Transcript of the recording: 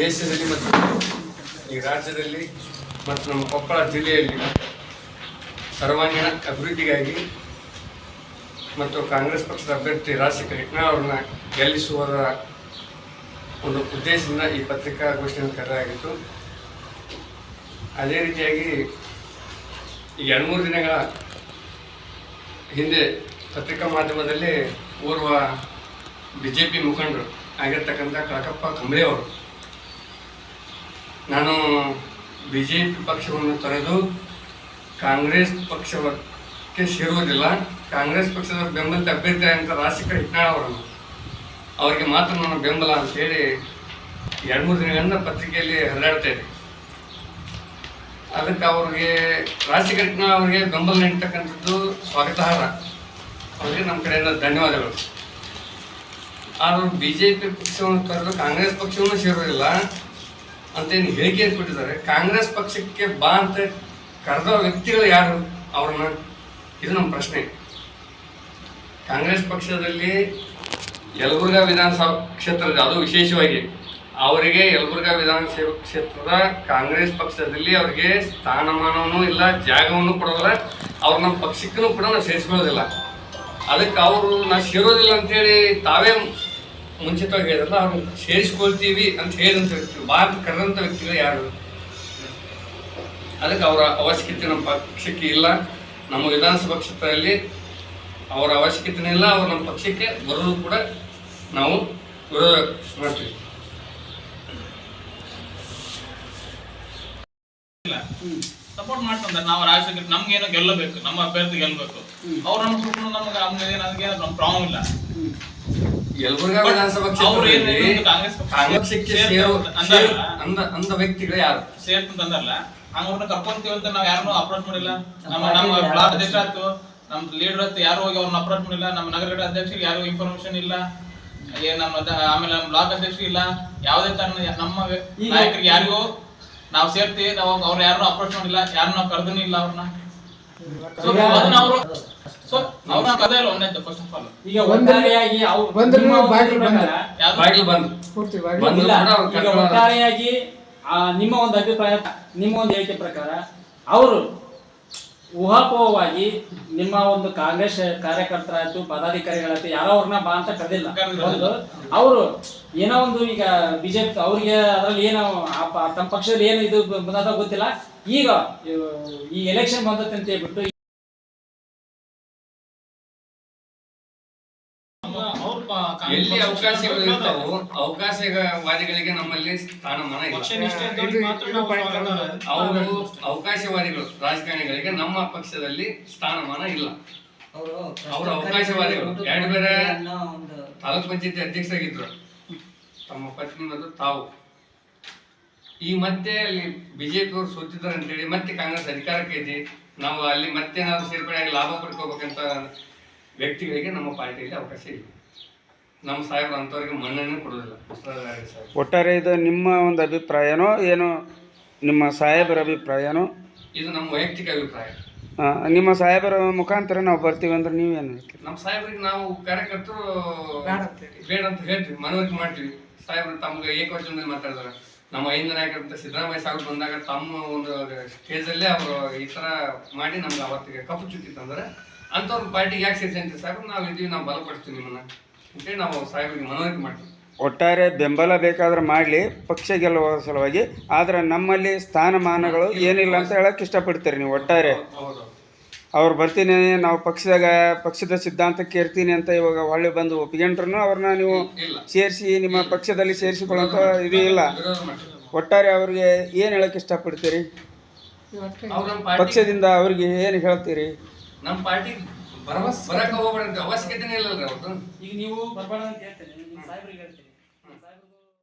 ದೇಶದಲ್ಲಿ ಮತ್ತು ಈ ರಾಜ್ಯದಲ್ಲಿ ಮತ್ತು ನಮ್ಮ ಕೊಪ್ಪಳ ಜಿಲ್ಲೆಯಲ್ಲಿ ಸರ್ವಾಂಗೀಣ ಅಭಿವೃದ್ಧಿಗಾಗಿ ಮತ್ತು ಕಾಂಗ್ರೆಸ್ ಪಕ್ಷದ ಅಭ್ಯರ್ಥಿ ರಾಜಶೇಖರ್ ಹಿಟ್ನಾಳ್ ಅವರನ್ನ ಗೆಲ್ಲಿಸುವರ ಒಂದು ಉದ್ದೇಶದಿಂದ ಈ ಪತ್ರಿಕಾಗೋಷ್ಠಿಯನ್ನು ಕರೆಯಲಾಗಿತ್ತು ಅದೇ ರೀತಿಯಾಗಿ ಈ ಎರಡು ಮೂರು ದಿನಗಳ ಹಿಂದೆ ಪತ್ರಿಕಾ ಮಾಧ್ಯಮದಲ್ಲಿ ಓರ್ವ ಬಿ ಜೆ ಪಿ ಮುಖಂಡರು ಆಗಿರ್ತಕ್ಕಂಥ ಕಳಕಪ್ಪ ಕಂಬಳಿ ಅವರು ನಾನು ಬಿ ಜೆ ಪಿ ಪಕ್ಷವನ್ನು ತೊರೆದು ಕಾಂಗ್ರೆಸ್ ಪಕ್ಷಕ್ಕೆ ಸೇರುವುದಿಲ್ಲ. ಕಾಂಗ್ರೆಸ್ ಪಕ್ಷದ ಬೆಂಬಲಿತ ಅಭ್ಯರ್ಥಿ ಅಂತ ರಾಜಶೇಖರ್ ಹಿಟ್ನಾಳ್ ಅವರನ್ನು. ಅವರಿಗೆ ಮಾತ್ರ ನನ್ನ ಬೆಂಬಲ ಅಂತೇಳಿ ಎರಡು ಮೂರು ದಿನಗಳಿಂದ ಪತ್ರಿಕೆಯಲ್ಲಿ ಹರಿದಾಡ್ತಾ ಇದೆ ಅದಕ್ಕೆ ಅವ್ರಿಗೆ ರಾಜಶೇಖರ್ ಹಿಟ್ನಾಳ್ ಅವರಿಗೆ ಬೆಂಬಲ ನೀಡ್ತಕ್ಕಂಥದ್ದು ಸ್ವಾಗತಾರ್ಹ. ಅವರಿಗೆ ನಮ್ಮ ಕಡೆಯಿಂದ ಧನ್ಯವಾದಗಳು. ಆದರೂ ಬಿ ಜೆ ಪಿ ಪಕ್ಷವನ್ನು ತೊರೆದು ಕಾಂಗ್ರೆಸ್ ಪಕ್ಷವನ್ನು ಸೇರೋದಿಲ್ಲ ಅಂತೇನು ಹೇಳಿಕೆ ಕೊಟ್ಟಿದ್ದಾರೆ. ಕಾಂಗ್ರೆಸ್ ಪಕ್ಷಕ್ಕೆ ಬಾ ಅಂತ ಕರೆದ ವ್ಯಕ್ತಿಗಳು ಯಾರು? ಅವ್ರನ್ನ ಇದು ನಮ್ಮ ಪ್ರಶ್ನೆ. ಕಾಂಗ್ರೆಸ್ ಪಕ್ಷದಲ್ಲಿ ಯಲಬುರ್ಗಾ ವಿಧಾನಸಭಾ ಕ್ಷೇತ್ರದ, ಅದು ವಿಶೇಷವಾಗಿ ಅವರಿಗೆ ಯಲಬುರ್ಗಾ ವಿಧಾನಸಭಾ ಕ್ಷೇತ್ರದ ಕಾಂಗ್ರೆಸ್ ಪಕ್ಷದಲ್ಲಿ ಅವರಿಗೆ ಸ್ಥಾನಮಾನವನ್ನು ಇಲ್ಲ, ಜಾಗವನ್ನು ಕೊಡೋದಿಲ್ಲ ಅವ್ರ ನಮ್ಮ ಪಕ್ಷಕ್ಕೂ ಕೂಡ ನಾವು ಸೇರಿಸ್ಕೊಳ್ಳೋದಿಲ್ಲ. ಅದಕ್ಕೆ ಅವರು ನಾವು ಸೇರೋದಿಲ್ಲ ಅಂತೇಳಿ ತಾವೇ ಮುಂಚಿತವಾಗಿ ಹೇಳಿದ್ರಲ್ಲ ಅವ್ರನ್ನ ಸೇರಿಸ್ಕೊಳ್ತೀವಿ ಅಂತ ಹೇಳಿದಂಥ ವ್ಯಕ್ತಿಗಳು ಭಾರತ ಕರೆದಂಥ ವ್ಯಕ್ತಿಗಳು ಯಾರು? ಅದಕ್ಕೆ ಅವರ ಅವಶ್ಯಕತೆ ನಮ್ಮ ಪಕ್ಷಕ್ಕೆ ಇಲ್ಲ. ನಮ್ಮ ವಿಧಾನಸಭಾ ಕ್ಷೇತ್ರದಲ್ಲಿ ಅವರ ಅವಶ್ಯಕತೆನೇ ಇಲ್ಲ ಅವ್ರು ನಮ್ಮ ಪಕ್ಷಕ್ಕೆ ಬರೋದು ಕೂಡ ನಾವು ವಿರೋಧ ಮಾಡ್ತೀವಿ. ಸಪೋರ್ಟ್ ಮಾಡ್ತಂದ್ರೆ ನಾವು ರಾಜಶೇಖರ್ ಏನೋ ಗೆಲ್ಲಬೇಕು ನಮ್ಮ ಅಭ್ಯರ್ಥಿ ಗೆಲ್ಲಬೇಕು ಅವ್ರನ್ನ ಬಿಟ್ಕೊಂಡು ನಮ್ಗೆ ನಮ್ಗೆ ನಮ್ಗೆ ನಮ್ಮ ಪ್ರಾಬ್ಲಮ್ ಇಲ್ಲ. ಯಲಬುರ್ಗಾ ವಿಧಾನಸಭಾ ಕ್ಷೇತ್ರದಲ್ಲಿ ಅಂದಲ್ಲ. ಅಂದ ಅಂದ ವ್ಯಕ್ತಿಗಳು ಯಾರು? ಸೇರ್ತಂತಂದಲ್ಲ ಹಂಗವ್ರನ್ನ ಕರ್ಕೊಂತೀವಿ ಅಂತ ನಾವ್ ಯಾರನ್ನೂ ಅಪ್ರೋಚ್ ಮಾಡಿಲ್ಲ. ನಮ್ಮ ನಮ್ಮ ಬ್ಲಾಕ್ ಅಧ್ಯಕ್ಷ ಆಯ್ತು. ನಮ್ ಲೀಡರ್ ಆಯ್ತು. ಯಾರು ಹೋಗಿ ಅವ್ರನ್ನ ಅಪ್ರೋಚ್ ಮಾಡಿಲ್ಲ. ನಮ್ಮ ನಗರ ಅಧ್ಯಕ್ಷರಿಗೆ ಯಾರು ಇನ್ಫಾರ್ಮೇಶನ್ ಇಲ್ಲ. ನಮ್ಮ ಆಮೇಲೆ ನಮ್ಮ ಬ್ಲಾಕ್ ಅಧ್ಯಕ್ಷ ಇಲ್ಲ. ಯಾವುದೇ ತರ ನಮ್ಮ ನಾಯಕರಿಗೆ ಯಾರಿಗೂ ನಾವು ಸೇರ್ತೀವಿ. ನಾವು ಅವ್ರು ಯಾರನ್ನೂ ಅಪ್ರೋಚ್ ಮಾಡಿಲ್ಲ. ಯಾರು ನಾವು ಕರ್ದೂ ಇಲ್ಲ ಅವ್ರನ್ನ ಸೊ ಅದನ್ನ ಅವರು ಸೊ ಕದ ಇಲ್ಲ ಒಂದೇ ಫಸ್ಟ್ ಆಫ್ ಆಲ್ ಈಗ ಒಟ್ಟಾರೆಯಾಗಿ ಅವ್ರು ಬಂದ್ರೆ ನಿಮ್ಮ ಒಂದು ಬಾಗಿಲು ಬಂದ. ಪ್ರಕಾರ- ಬಾಗಿಲು ಬಂದು ಪೂರ್ತಿ ಬಂದು ಇಲ್ಲ, ಈಗ ಒಟ್ಟಾರೆಯಾಗಿ ಆ, ನಿಮ್ಮ ಒಂದು ಅಭಿಪ್ರಾಯ ನಿಮ್ಮ ಒಂದು ಹೇಳಿಕೆ ಪ್ರಕಾರ ಅವರು ಊಹಾಪೋಹವಾಗಿ ನಿಮ್ಮ ಒಂದು ಕಾಂಗ್ರೆಸ್ ಕಾರ್ಯಕರ್ತರ ಆಯ್ತು ಪದಾಧಿಕಾರಿಗಳಾಯ್ತು ಯಾರೋ ಅವ್ರನ್ನ ಬಾ ಅಂತ ಕರೆದಿಲ್ಲ. ಕರ್ದಿಲ್ಲ. ಒಂದು ಅವರು ಏನೋ ಒಂದು ಈಗ ಬಿಜೆಪಿ ಅವ್ರಿಗೆ ಅದ್ರಲ್ಲಿ ಏನೋ ಆ ಪ- ತಮ್ಮ ಪಕ್ಷದಲ್ಲಿ ಏನು ಇದು ಬಂದದ ಗೊತ್ತಿಲ್ಲ. ಈಗ ಇವ್- ಈ ಎಲೆಕ್ಷನ್ ಬಂದತ್ತೆ ಅಂತ ಹೇಳ್ಬಿಟ್ಟು ಎಲ್ಲಿ ಅವಕಾಶಗಳು ಇರ್ತಾವೋ ಅವಕಾಶವಾದಿಗಳಿಗೆ ನಮ್ಮಲ್ಲಿ ಸ್ಥಾನಮಾನ ಅವರು ಅವಕಾಶವಾದಿಗಳು ರಾಜಕಾರಣಿಗಳಿಗೆ ನಮ್ಮ ಪಕ್ಷದಲ್ಲಿ ಸ್ಥಾನಮಾನ ಇಲ್ಲ. ಅವರು ಅವಕಾಶವಾದಿಗಳು. ಎರಡು ಬೇರೆ ತಾಲೂಕ್ ಪಂಚಾಯತಿ ಅಧ್ಯಕ್ಷರಾಗಿದ್ರು. ತಮ್ಮ ಪತ್ನಿ ಮತ್ತು ತಾವು. ಈ ಮತ್ತೆ ಅಲ್ಲಿ ಬಿಜೆಪಿ ಅವರು ಸೋತಿದ್ದಾರೆ ಅಂತೇಳಿ ಮತ್ತೆ ಕಾಂಗ್ರೆಸ್ ಅಧಿಕಾರಕ್ಕೆ ಇದೆ ನಾವು ಅಲ್ಲಿ ಮತ್ತೆ ನಾವು ಸೇರ್ಪಡೆಯಾಗಿ ಲಾಭ ಪಡ್ಕೋಬೇಕಂತ ವ್ಯಕ್ತಿಗಳಿಗೆ ನಮ್ಮ ಪಾರ್ಟಿಯಲ್ಲಿ ಅವಕಾಶ ಇಲ್ಲ. ನಮ್ಮ ಸಾಹೇಬರು ಅಂಥವ್ರಿಗೆ ಮನ್ನಣೆ ಕೊಡೋದಿಲ್ಲ. ಸಾಹೇಬ್ ಒಟ್ಟಾರೆ ಇದು ನಿಮ್ಮ ಒಂದು ಅಭಿಪ್ರಾಯನೋ ಏನೋ ನಿಮ್ಮ ಸಾಹೇಬರ ಅಭಿಪ್ರಾಯನೋ? ಇದು ನಮ್ಮ ವೈಯಕ್ತಿಕ ಅಭಿಪ್ರಾಯ. ಆ, ನಿಮ್ಮ ಸಾಹೇಬರ ಮುಖಾಂತರ ನಾವು ಬರ್ತೀವಿ ಅಂದ್ರೆ ನೀವೇನು ಹೇಳ್ತೀರಿ? ನಮ್ಮ ಸಾಹೇಬ್ರಿಗೆ ನಾವು ಕಾರ್ಯಕರ್ತರು ಬೇಡ ಅಂತ. ಬೇಡ ಅಂತ ಹೇಳ್ತೀವಿ ಮನವರಿಕೆ ಮಾಡ್ತೀವಿ. ಸಾಹೇಬ್ರು ತಮ್ಗೆ ಏಕವಚನದಲ್ಲಿ ಮಾತಾಡಿದಾರೆ ನಮ್ಮ ಐದು ನಾಯಕರಂತ ಸಿದ್ದರಾಮಯ್ಯ ಸಾಹೇಬ್ ಬಂದಾಗ ತಮ್ಮ ಒಂದು ಸ್ಟೇಜಲ್ಲೇ ಅವರು ಈ ಥರ ಮಾಡಿ ನಮ್ಗೆ ಅವತ್ತಿಗೆ ಕಪ್ಪು ಚುಕ್ಕಿತ್ತಂದ್ರೆ ಅಂಥವ್ರ ಪಾರ್ಟಿಗೆ ಯಾಕೆ ಸೇರಿಸಿ ಸಾಹೇಬ್ ನಾವು ಇದೀವಿ ನಾವು ಬಲಪಡಿಸ್ತೀವಿ ನಿಮ್ಮನ್ನ. ಅಂತೇಳಿ ನಾವು ಸಾಹೇಬ್ರಿಗೆ ಮನವರಿಕೆ ಮಾಡ್ತೀವಿ. ಒಟ್ಟಾರೆ ಬೆಂಬಲ ಬೇಕಾದ್ರೆ ಮಾಡಲಿ ಪಕ್ಷ ಗೆಲ್ಲುವ ಸಲುವಾಗಿ. ಆದರೆ ನಮ್ಮಲ್ಲಿ ಸ್ಥಾನಮಾನಗಳು ಏನಿಲ್ಲ ಅಂತ ಹೇಳಕ್ಕೆ ಇಷ್ಟಪಡ್ತೀರಿ ನೀವು ಒಟ್ಟಾರೆ? ಹೌದು ಅವ್ರು ಬರ್ತೀನಿ ನಾವು ಪಕ್ಷದಾಗ ಪಕ್ಷದ ಸಿದ್ಧಾಂತಕ್ಕೆ ಇರ್ತೀನಿ ಅಂತ ಇವಾಗ ಹೊಳ್ಳಿ ಬಂದು ಒಪ್ಪಿಕೊಂಡ್ರು ಅವ್ರನ್ನ ನೀವು ಸೇರಿಸಿ ನಿಮ್ಮ ಪಕ್ಷದಲ್ಲಿ ಸೇರಿಸಿಕೊಳ್ಳೋಂಥ ಇದು ಇಲ್ಲ. ಒಟ್ಟಾರೆ ಅವ್ರಿಗೆ ಏನು ಹೇಳಕ್ಕೆ ಇಷ್ಟಪಡ್ತೀರಿ? ಪಕ್ಷದಿಂದ ಅವ್ರಿಗೆ ಏನು ಹೇಳ್ತೀರಿ? ನಮ್ಮ ಪಾರ್ಟಿ ಬರ ಬರಕ್ಕೆ ಹೋಗ್ಬೇಡ ಅವಶ್ಯಕತೆನೇ ಇಲ್ಲಲ್ರಿ ಅವ್ರದ್ದು ಈಗ ನೀವು ಬರ್ಬೇಡ ಅಂತ ಹೇಳ್ತೇನೆ ನಿಮ್ಮ ಸಾಹೇಬ್ರಿಗೆ ಹೇಳ್ತೀನಿ.